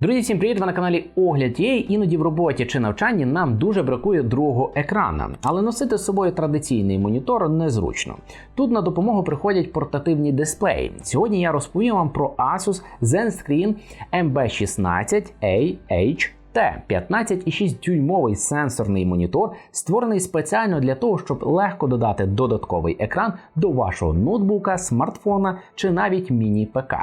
Друзі, всім привіт! Ви на каналі Огляд є. Іноді в роботі чи навчанні нам дуже бракує другого екрана, але носити з собою традиційний монітор незручно. Тут на допомогу приходять портативні дисплеї. Сьогодні я розповім вам про Asus ZenScreen MB16AH Т 15,6 дюймовий сенсорний монітор, створений спеціально для того, щоб легко додати додатковий екран до вашого ноутбука, смартфона чи навіть міні-ПК.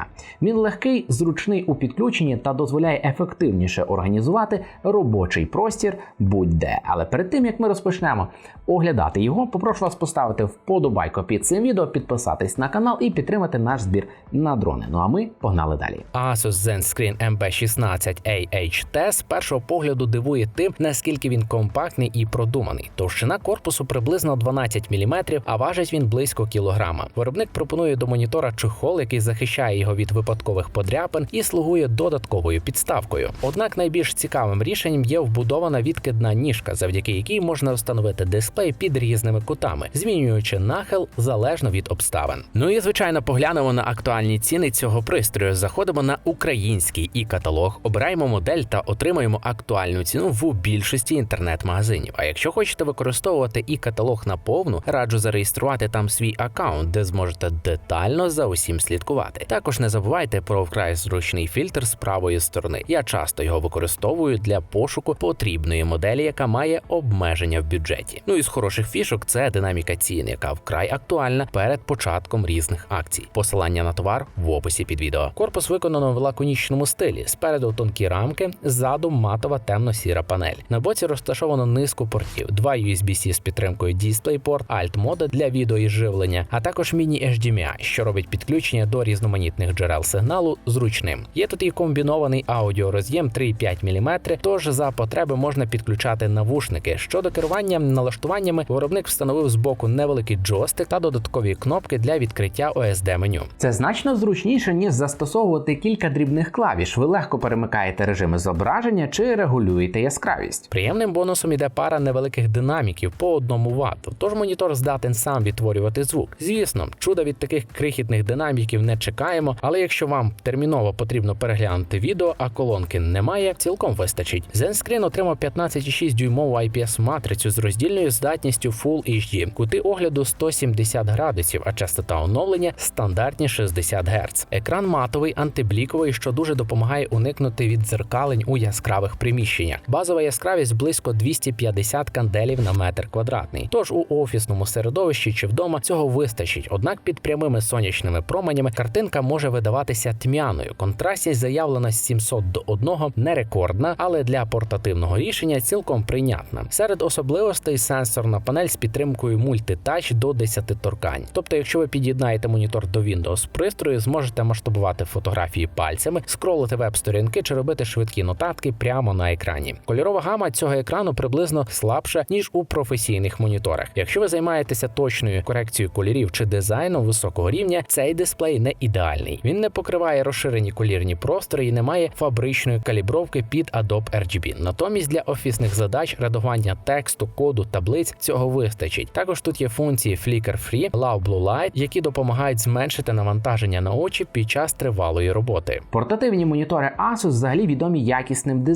Він легкий, зручний у підключенні та дозволяє ефективніше організувати робочий простір будь-де. Але перед тим як ми розпочнемо оглядати його, попрошу вас поставити вподобайку під цим відео, підписатись на канал і підтримати наш збір на дрони. Ну а ми погнали далі. Asus ZenScreen MB16AHT з першого погляду дивує тим, наскільки він компактний і продуманий. Товщина корпусу приблизно 12 мм, а важить він близько кілограма. Виробник пропонує до монітора чехол, який захищає його від випадкових подряпин і слугує додатковою підставкою. Однак найбільш цікавим рішенням є вбудована відкидна ніжка, завдяки якій можна встановити дисплей під різними кутами, змінюючи нахил залежно від обставин. Ну і звичайно, поглянемо на актуальні ціни цього пристрою. Заходимо на український і каталог, обираємо модель та отримаємо актуальну ціну в більшості інтернет-магазинів. А якщо хочете використовувати і каталог наповну, раджу зареєструвати там свій аккаунт, де зможете детально за усім слідкувати. Також не забувайте про вкрай зручний фільтр з правої сторони. Я часто його використовую для пошуку потрібної моделі, яка має обмеження в бюджеті. Ну і з хороших фішок це динаміка цін, яка вкрай актуальна перед початком різних акцій. Посилання на товар в описі під відео. Корпус виконано в лаконічному стилі. Спереду тонкі рамки, ззаду матова темно-сіра панель. На боці розташовано низку портів: два USB-C з підтримкою DisplayPort, Alt-моди для відео і живлення, а також міні-HDMI, що робить підключення до різноманітних джерел сигналу зручним. Є тут і комбінований аудіороз'єм 3,5 мм, тож за потреби можна підключати навушники. Щодо керування налаштуваннями, виробник встановив збоку невеликий джойстик та додаткові кнопки для відкриття OSD меню. Це значно зручніше, ніж застосовувати кілька дрібних клавіш. Ви легко перемикаєте режими зображення чи регулюєте яскравість. Приємним бонусом іде пара невеликих динаміків по одному ватту, тож монітор здатен сам відтворювати звук. Звісно, чуда від таких крихітних динаміків не чекаємо, але якщо вам терміново потрібно переглянути відео, а колонки немає, цілком вистачить. ZenScreen отримав 15,6 дюймову IPS матрицю з роздільною здатністю Full HD, кути огляду 170 градусів, а частота оновлення стандартні 60 Гц. Екран матовий, антибліковий, що дуже допомагає уникнути від дзеркалень у яскравих приміщеннях. Базова яскравість близько 250 канделів на метр квадратний. Тож у офісному середовищі чи вдома цього вистачить. Однак під прямими сонячними променями картинка може видаватися тьмяною. Контрастність заявлена з 700 до 1 не рекордна, але для портативного рішення цілком прийнятна. Серед особливостей сенсорна панель з підтримкою мультитач до 10 торкань. Тобто, якщо ви під'єднаєте монітор до Windows пристрою, зможете масштабувати фотографії пальцями, скролити веб-сторінки чи робити швидкі нотатки прямо на екрані. Кольорова гама цього екрану приблизно слабша ніж у професійних моніторах. Якщо ви займаєтеся точною корекцією кольорів чи дизайном високого рівня, цей дисплей не ідеальний. Він не покриває розширені колірні простори і не має фабричної калібровки під Adobe RGB. Натомість для офісних задач редагування тексту, коду, таблиць цього вистачить. Також тут є функції Flicker Free, Low Blue Light, які допомагають зменшити навантаження на очі під час тривалої роботи. Портативні монітори Asus взагалі відомі якісним дизайном,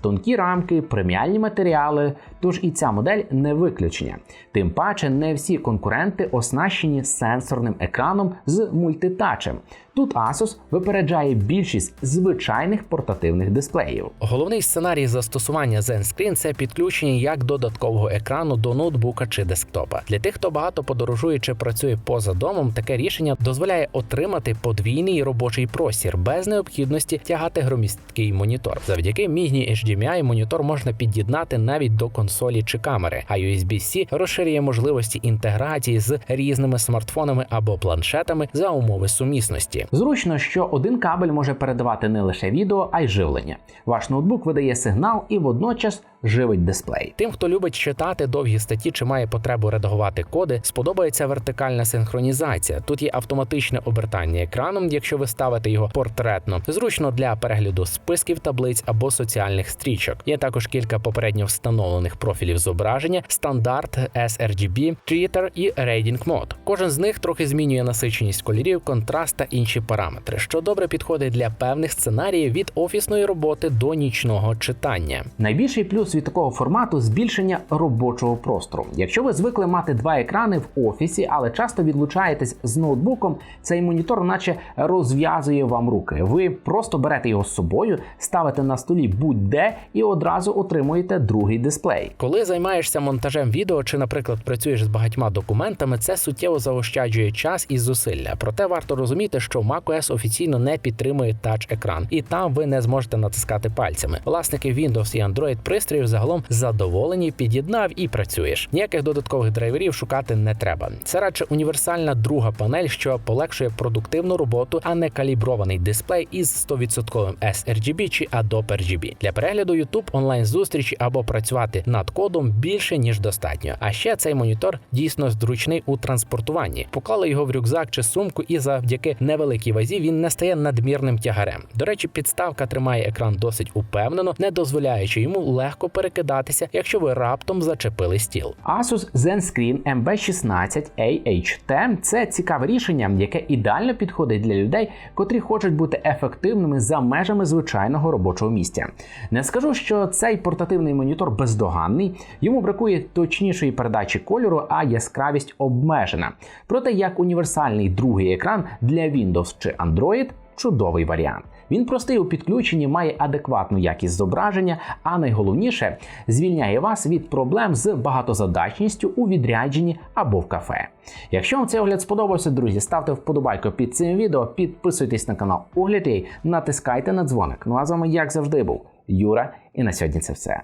тонкі рамки, преміальні матеріали. Тож і ця модель не виключення. Тим паче, не всі конкуренти оснащені сенсорним екраном з мультитачем. Тут Asus випереджає більшість звичайних портативних дисплеїв. Головний сценарій застосування ZenScreen – це підключення як додаткового екрану до ноутбука чи десктопа. Для тих, хто багато подорожує чи працює поза домом, таке рішення дозволяє отримати подвійний робочий простір без необхідності тягати громісткий монітор. Завдяки міні HDMI монітор можна під'єднати навіть до консолі чи камери, а USB-C розширює можливості інтеграції з різними смартфонами або планшетами за умови сумісності. Зручно, що один кабель може передавати не лише відео, а й живлення. Ваш ноутбук видає сигнал і водночас живить дисплей. Тим, хто любить читати довгі статті чи має потребу редагувати коди, сподобається вертикальна синхронізація. Тут є автоматичне обертання екраном, якщо ви ставите його портретно, зручно для перегляду списків, таблиць або соціальних стрічок. Є також кілька попередньо встановлених профілів зображення, стандарт, sRGB, Theater і Reading Mode. Кожен з них трохи змінює насиченість кольорів, контраст та інші параметри, що добре підходить для певних сценаріїв від офісної роботи до нічного читання. Найбільший плюс від такого формату збільшення робочого простору. Якщо ви звикли мати два екрани в офісі, але часто відлучаєтесь з ноутбуком, цей монітор, наче розв'язує вам руки. Ви просто берете його з собою, ставите на столі будь-де і одразу отримуєте другий дисплей. Коли займаєшся монтажем відео чи, наприклад, працюєш з багатьма документами, це суттєво заощаджує час і зусилля. Проте варто розуміти, що macOS офіційно не підтримує тач-екран, і там ви не зможете натискати пальцями. Власники Windows і Android пристроїв загалом задоволені, під'єднав і працюєш. Ніяких додаткових драйверів шукати не треба. Це радше універсальна друга панель, що полегшує продуктивну роботу, а не калібрований дисплей із 100% sRGB чи Adobe RGB. Для перегляду YouTube, онлайн зустрічі або працювати над кодом більше ніж достатньо. А ще цей монітор дійсно зручний у транспортуванні. Поклали його в рюкзак чи сумку, і завдяки невеликій вазі він не стає надмірним тягарем. До речі, підставка тримає екран досить упевнено, не дозволяючи йому легко перекидатися, якщо ви раптом зачепили стіл. Asus ZenScreen MB16 AHT – це цікаве рішення, яке ідеально підходить для людей, котрі хочуть бути ефективними за межами звичайного робочого місця. Не скажу, що цей портативний монітор бездоганний, йому бракує точнішої передачі кольору, а яскравість обмежена. Проте як універсальний другий екран для Windows чи Android чудовий варіант. Він простий у підключенні, має адекватну якість зображення, а найголовніше звільняє вас від проблем з багатозадачністю у відрядженні або в кафе. Якщо вам цей огляд сподобався, друзі, ставте вподобайку під цим відео, підписуйтесь на канал Огляд, натискайте на дзвоник. Ну а з вами, як завжди, був Юра, і на сьогодні це все.